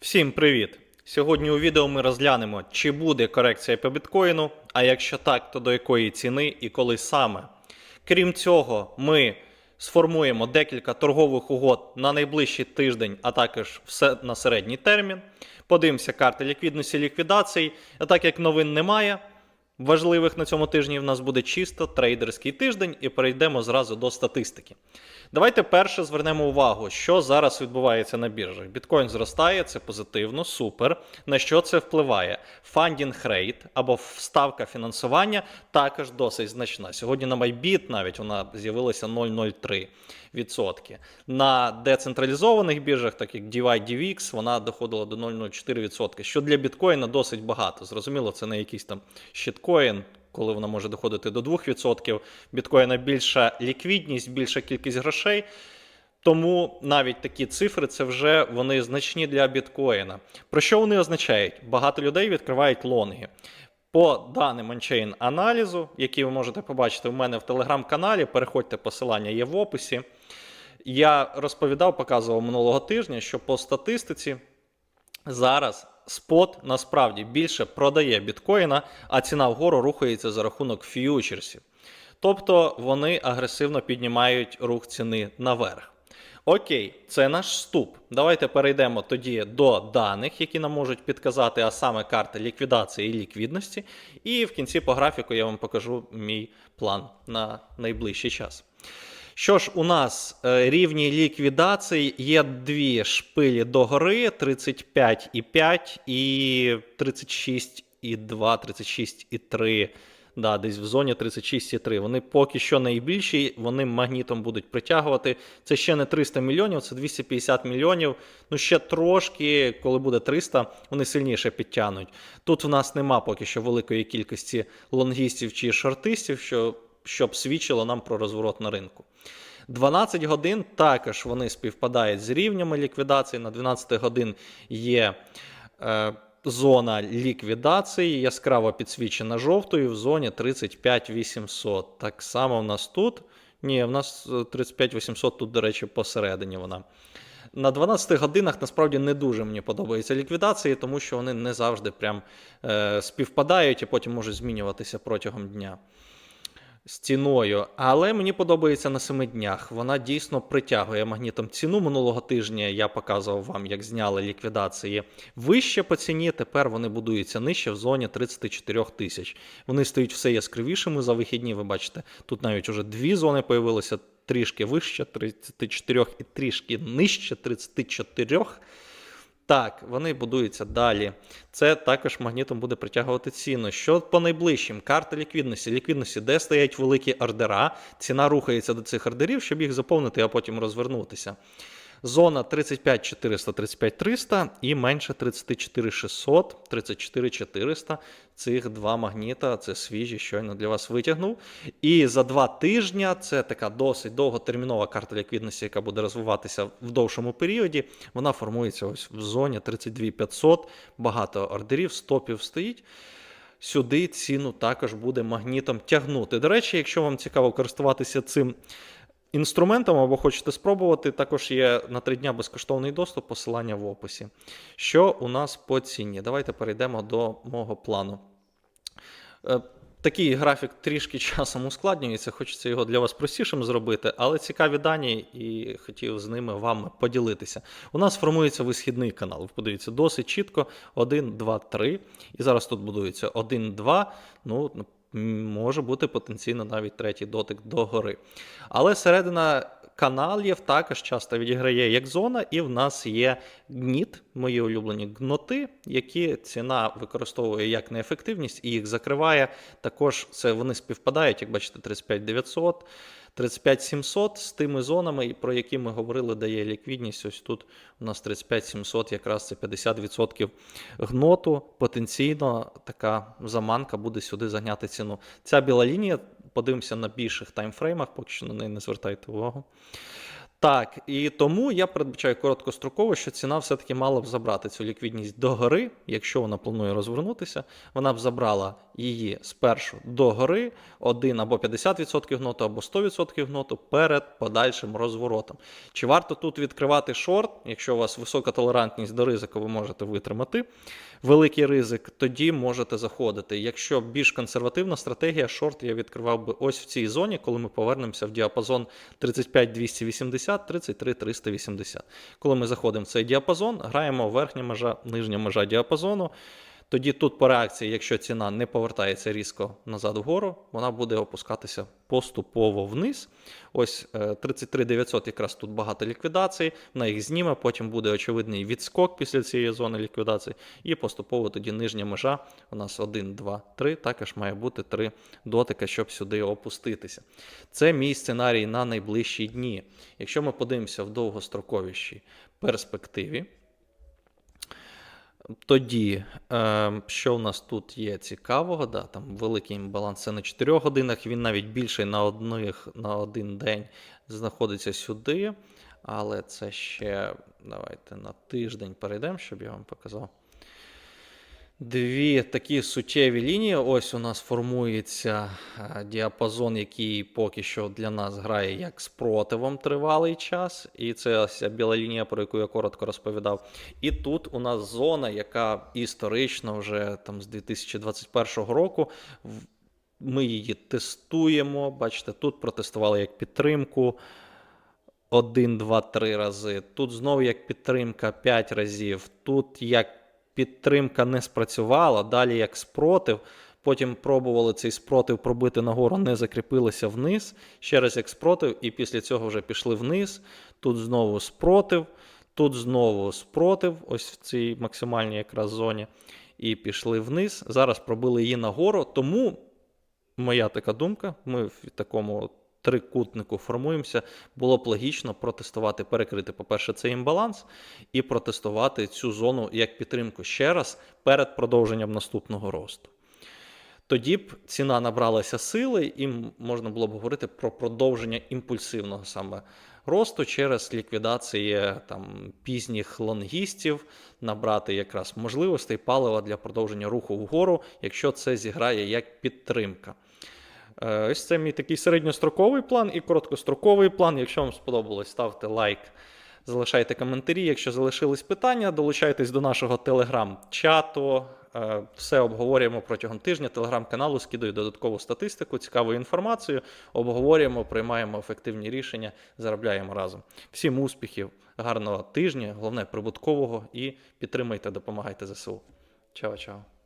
Всім привіт! Сьогодні у відео ми розглянемо, чи буде корекція по біткоїну, а якщо так, то до якої ціни і коли саме. Крім цього, ми сформуємо декілька торгових угод на найближчий тиждень, а також все на середній термін. Подивимося карти ліквідності ліквідацій. А так як новин немає, важливих на цьому тижні в нас буде чисто трейдерський тиждень, і перейдемо зразу до статистики. Давайте перше звернемо увагу, що зараз відбувається на біржах. Біткоін зростає, це позитивно, супер. На що це впливає? Фандінг рейт або ставка фінансування також досить значна. Сьогодні на Bybit навіть вона з'явилася 0,03%. На децентралізованих біржах, так як DY, DVX, вона доходила до 0,04%, що для біткоїна досить багато. Зрозуміло, це не якийсь там щиткоін, коли вона може доходити до 2%. Біткоїна більша ліквідність, більша кількість грошей. Тому навіть такі цифри це вже вони значні для біткоїна. Про що вони означають? Багато людей відкривають лонги. По даним ончейн аналізу, які ви можете побачити у мене в телеграм-каналі, переходьте, посилання є в описі. Я розповідав, показував минулого тижня, що по статистиці зараз спот насправді більше продає біткоїна, а ціна вгору рухається за рахунок ф'ючерсів. Тобто вони агресивно піднімають рух ціни наверх. Окей, це наш вступ. Давайте перейдемо тоді до даних, які нам можуть підказати, а саме карти ліквідації і ліквідності. І в кінці по графіку я вам покажу мій план на найближчий час. Що ж, у нас е, рівні ліквідації є дві шпилі догори: 35,5 і 36,2, 36,3. Да, десь в зоні 36,3. Вони поки що найбільші, вони магнітом будуть притягувати. Це ще не 300 мільйонів, це 250 мільйонів. Ну ще трошки, коли буде 300, вони сильніше підтягнуть. Тут в нас нема поки що великої кількості лонгістів чи шортистів, що, щоб свідчило нам про розворот на ринку. 12 годин також вони співпадають з рівнями ліквідації. На 12 годин є. Е, Зона ліквідації яскраво підсвічена жовтою в зоні 35 800. Так само в нас тут. Ні, в нас 35 800 тут, до речі, посередині вона. На 12 годинах насправді не дуже мені подобаються ліквідації, тому що вони не завжди прям е, співпадають і потім можуть змінюватися протягом дня з ціною. Але мені подобається на 7 днях. Вона дійсно притягує магнітом ціну. Минулого тижня я показував вам, як зняли ліквідації вище по ціні. Тепер вони будуються нижче в зоні 34 тисяч. Вони стають все яскравішими за вихідні. Ви бачите, тут навіть уже дві зони появилися. Трішки вище 34 і трішки нижче 34. Так, вони будуються далі. Це також магнітом буде притягувати ціну. Що по найближчим? Карта ліквідності. Ліквідності, де стоять великі ордера, ціна рухається до цих ордерів, щоб їх заповнити, а потім розвернутися. Зона 35 400, 35 300 і менше 34 600, 34 400. Цих два магніта, це свіжі, щойно для вас витягнув. І за два тижні це така досить довготермінова карта ліквідності, яка буде розвиватися в довшому періоді. Вона формується ось в зоні 32 500, багато ордерів, стопів стоїть. Сюди ціну також буде магнітом тягнути. До речі, якщо вам цікаво користуватися цим інструментом або хочете спробувати, також є на три дня безкоштовний доступ, посилання в описі. Що у нас по ціні? Давайте перейдемо до мого плану. Е, Такий графік трішки часом ускладнюється, хочеться його для вас простішим зробити, але цікаві дані і хотів з ними вам поділитися. У нас формується висхідний канал. Ви подивіться, досить чітко: 1, 2, 3. І зараз тут будується 1, 2. Ну, може бути потенційно навіть третій дотик догори. Але середина каналів також часто відіграє як зона, і в нас є гніт, мої улюблені гноти, які ціна використовує як неефективність і їх закриває. Також це вони співпадають, як бачите, 35 900. 35700 з тими зонами, про які ми говорили, дає ліквідність. Ось тут у нас 35700, якраз це 50% гноту. Потенційно така заманка буде сюди заняти ціну. Ця біла лінія, подивимося на більших таймфреймах, поки що на неї не звертайте увагу. Так, і тому я передбачаю короткостроково, що ціна все-таки мала б забрати цю ліквідність догори, якщо вона планує розвернутися, вона б забрала її спершу догори, 1 або 50% гноту, або 100% гноту перед подальшим розворотом. Чи варто тут відкривати шорт, якщо у вас висока толерантність до ризику, ви можете витримати великий ризик, тоді можете заходити. Якщо більш консервативна стратегія, шорт я відкривав би ось в цій зоні, коли ми повернемося в діапазон 35-280, 33-380. Коли ми заходимо в цей діапазон, граємо верхня межа, нижня межа діапазону. Тоді тут по реакції, якщо ціна не повертається різко назад вгору, вона буде опускатися поступово вниз. Ось е, 33 900 якраз тут багато ліквідацій, вона їх зніме, потім буде очевидний відскок після цієї зони ліквідації, і поступово тоді нижня межа у нас 1, 2, 3, також має бути 3 дотики, щоб сюди опуститися. Це мій сценарій на найближчі дні. Якщо ми подивимося в довгостроковішій перспективі, тоді, е, що в нас тут є цікавого, да, там великий імбаланс це на 4 годинах, він навіть більший на, одних, на один день знаходиться сюди. Але це ще давайте на тиждень перейдемо, щоб я вам показав. Дві такі суттєві лінії. Ось у нас формується е, діапазон, який поки що для нас грає як спротивом тривалий час. І це ось біла лінія, про яку я коротко розповідав. І тут у нас зона, яка історично вже там з 2021 року. Ми її тестуємо. Бачите, тут протестували як підтримку. 1, 2, 3 рази. Тут знову як підтримка 5 разів. Тут як підтримка не спрацювала, далі як спротив. Потім пробували цей спротив пробити нагору, не закріпилися вниз. Ще раз як спротив, і після цього вже пішли вниз. Тут знову спротив, тут знову спротив, ось в цій максимальній якраз зоні. І пішли вниз. Зараз пробили її нагору. Тому моя така думка, ми в такому трикутнику формуємося, було б логічно протестувати, перекрити, по-перше, цей імбаланс, і протестувати цю зону як підтримку ще раз перед продовженням наступного росту. Тоді б ціна набралася сили, і можна було б говорити про продовження імпульсивного саме росту через ліквідації там пізніх лонгістів, набрати якраз можливостей палива для продовження руху вгору, якщо це зіграє як підтримка. Е, Ось це мій такий середньостроковий план і короткостроковий план. Якщо вам сподобалось, ставте лайк, залишайте коментарі. Якщо залишились питання, долучайтесь до нашого телеграм-чату. Е, Все обговорюємо протягом тижня. Телеграм-каналу скидаю додаткову статистику, цікаву інформацію. Обговорюємо, приймаємо ефективні рішення, заробляємо разом. Всім успіхів, гарного тижня, головне прибуткового і підтримуйте, допомагайте ЗСУ. Чао, чао.